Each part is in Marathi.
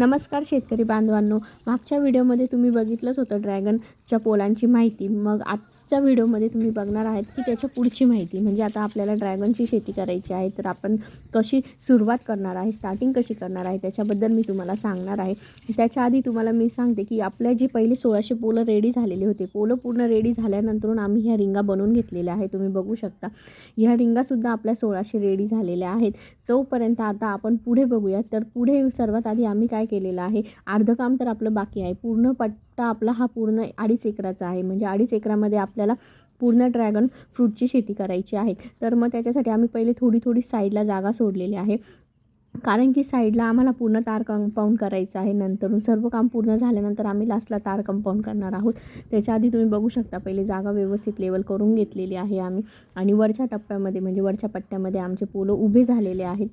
नमस्कार शेतकरी बांधवांनो. मागच्या व्हिडिओमध्ये तुम्ही बघितलंच होतं ड्रॅगनच्या पोलांची माहिती. मग आजच्या व्हिडिओमध्ये तुम्ही बघणार आहात की त्याच्या पुढची माहिती. म्हणजे आता आपल्याला ड्रॅगनची शेती करायची आहे तर आपण कशी सुरुवात करणार आहे स्टार्टिंग कशी करणार आहे त्याच्याबद्दल मी तुम्हाला सांगणार आहे. त्याच्या आधी तुम्हाला मी सांगते की आपल्या जे पहिले सोळाशे पोलं रेडी झालेले होते पोलं पूर्ण रेडी झाल्यानंतरून आम्ही ह्या रिंगा बनवून घेतलेल्या आहे तुम्ही बघू शकता. ह्या रिंगासुद्धा आपल्या सोळाशे रेडी झालेल्या आहेत. तोपर्यंत आता आपण पुढे बघूया. तर पुढे सर्वात आधी आम्ही काय केलेलं आहे. अर्धं काम तर आपलं बाकी आहे. पूर्ण पट्टा आपला हा पूर्ण अडीच एकराचा आहे. म्हणजे अडीच एकरामध्ये आपल्याला पूर्ण ड्रॅगन फ्रूटची शेती करायची आहे. तर मग त्याच्यासाठी आम्ही पहिले थोडी थोडी साईडला जागा सोडलेली आहे. कारण की साईडला आम्हाला पूर्ण तार कंपाऊंड करायचं आहे नंतरून. सर्व काम पूर्ण झाल्यानंतर आम्ही लास्टला तार कंपाऊंड करणार आहोत. त्याच्या आधी तुम्ही बघू शकता पहिले जागा व्यवस्थित लेवल करून घेतलेली आहे आम्ही. आणि वरच्या टप्प्यामध्ये म्हणजे वरच्या पट्ट्यामध्ये आमचे पोलं उभे झालेले आहेत.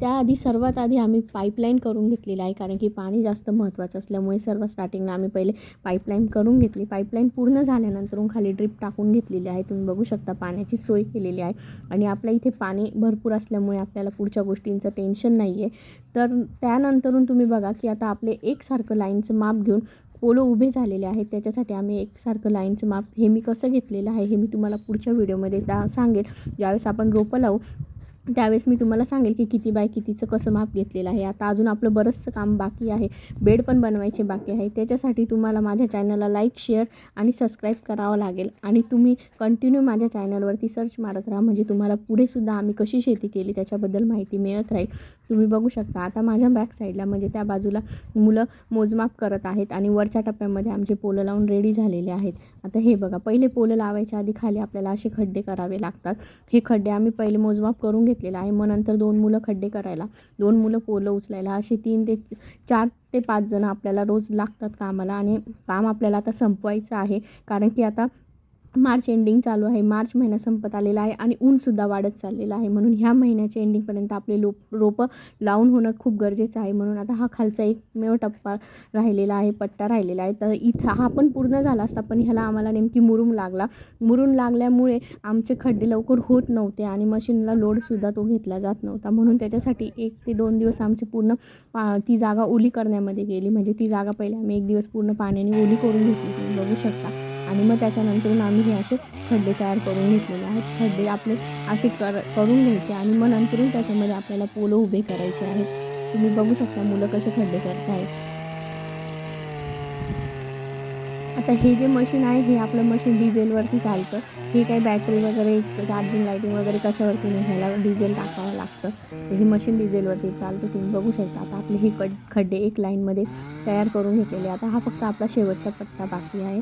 त्याआधी सर्वात आधी आम्ही पाईपलाईन करून घेतलेली आहे कारण की पाणी जास्त महत्त्वाचं असल्यामुळे सर्व स्टार्टिंगला आम्ही पहिले पाईपलाईन करून घेतली. पाईपलाईन पूर्ण झाल्यानंतरून खाली ड्रिप टाकून घेतलेली आहे. तुम्ही बघू शकता पाण्याची सोय केलेली आहे. आणि आपल्या इथे पाणी भरपूर असल्यामुळे आपल्याला पुढच्या गोष्टींचं टेन्शन नाही आहे तर त्यानंतरून तुम्ही बघा की आता आपले एकसारखं लाईनचं माप घेऊन पोलो उभे झालेले आहेत. त्याच्यासाठी आम्ही एकसारखं लाईनचं माप हे मी कसं घेतलेलं आहे हे मी तुम्हाला पुढच्या व्हिडिओमध्ये दा सांगेल. ज्यावेळेस आपण रोपं लावू त्यावेळेस मी तुम्हाला सांगेल की किती बाय कितीचं कसं माप घेतलेलं आहे. आता अजून आपलं बरंचसं काम बाकी आहे. बेड पण बनवायचे बाकी आहे. त्याच्यासाठी तुम्हाला माझ्या चॅनलला लाईक शेअर आणि सबस्क्राईब करावं लागेल. आणि तुम्ही कंटिन्यू माझ्या चॅनलवरती सर्च मारत राहा. म्हणजे तुम्हाला पुढेसुद्धा आम्ही कशी शेती केली त्याच्याबद्दल माहिती मिळत राहील. तुम्ही बघू शकता. आता माझ्या बॅक साईडला म्हणजे त्या बाजूला मुलं मोजमाप करत आहेत आणि वरच्या टप्प्यामध्ये आमचे पोलं लावून रेडी झालेले आहेत. आता हे बघा पहिले पोलं लावायच्या आधी खाली आपल्याला असे खड्डे करावे लागतात. हे खड्डे आम्ही पहिले मोजमाप करून घेतलेलं आहे. मग नंतर दोन मुलं खड्डे करायला दोन मुलं पोलं उचलायला. असे तीन ते चार ते पाच जण आपल्याला रोज लागतात कामाला आणि काम आपल्याला आता संपवायचं आहे. कारण की आता मार्च एंडिंग चालू आहे. मार्च महिना संपत आलेला आहे आणि ऊनसुद्धा वाढत चाललेलं आहे. म्हणून ह्या महिन्याच्या एंडिंगपर्यंत आपले लोप रोपं लावून होणं खूप गरजेचं आहे. म्हणून आता हा खालचा एकमेव टप्पा राहिलेला आहे पट्टा राहिलेला आहे. तर इथं हा पण पूर्ण झाला असता पण ह्याला आम्हाला नेमकी मुरुम लागला. मुरुम लागल्यामुळे आमचे खड्डे लवकर होत नव्हते आणि मशीनला लोडसुद्धा तो घेतला जात नव्हता. म्हणून त्याच्यासाठी एक ते दोन दिवस आमचे पूर्ण पा ती जागा ओली करण्यामध्ये गेली. म्हणजे ती जागा पहिले आम्ही एक दिवस पूर्ण पाण्याने ओली करून घेतली. बघू शकता. आणि मग त्याच्यानंतर आम्ही हे असे खड्डे तयार करून घेतलेले आहेत. खड्डे आपले असे कर करून घ्यायचे आणि मग नंतरून त्याच्यामध्ये आपल्याला पोलं उभे करायचे आहेत. तुम्ही बघू शकता मुलं कसे खड्डे करत आहेत आता हे जे मशीन आहे हे आपलं मशीन डिझेलवरती चालतं. हे काही बॅटरी वगैरे चार्जिंग लाईटिंग वगैरे कशावरती नाही डिझेल टाकावं लागतं? हे मशीन डिझेलवरती चालतं. तुम्ही बघू शकता आता आपले हे कड खड्डे एक लाईनमध्ये तयार करून घेतलेले आता हा फक्त आपला शेवटचा पट्टा बाकी आहे.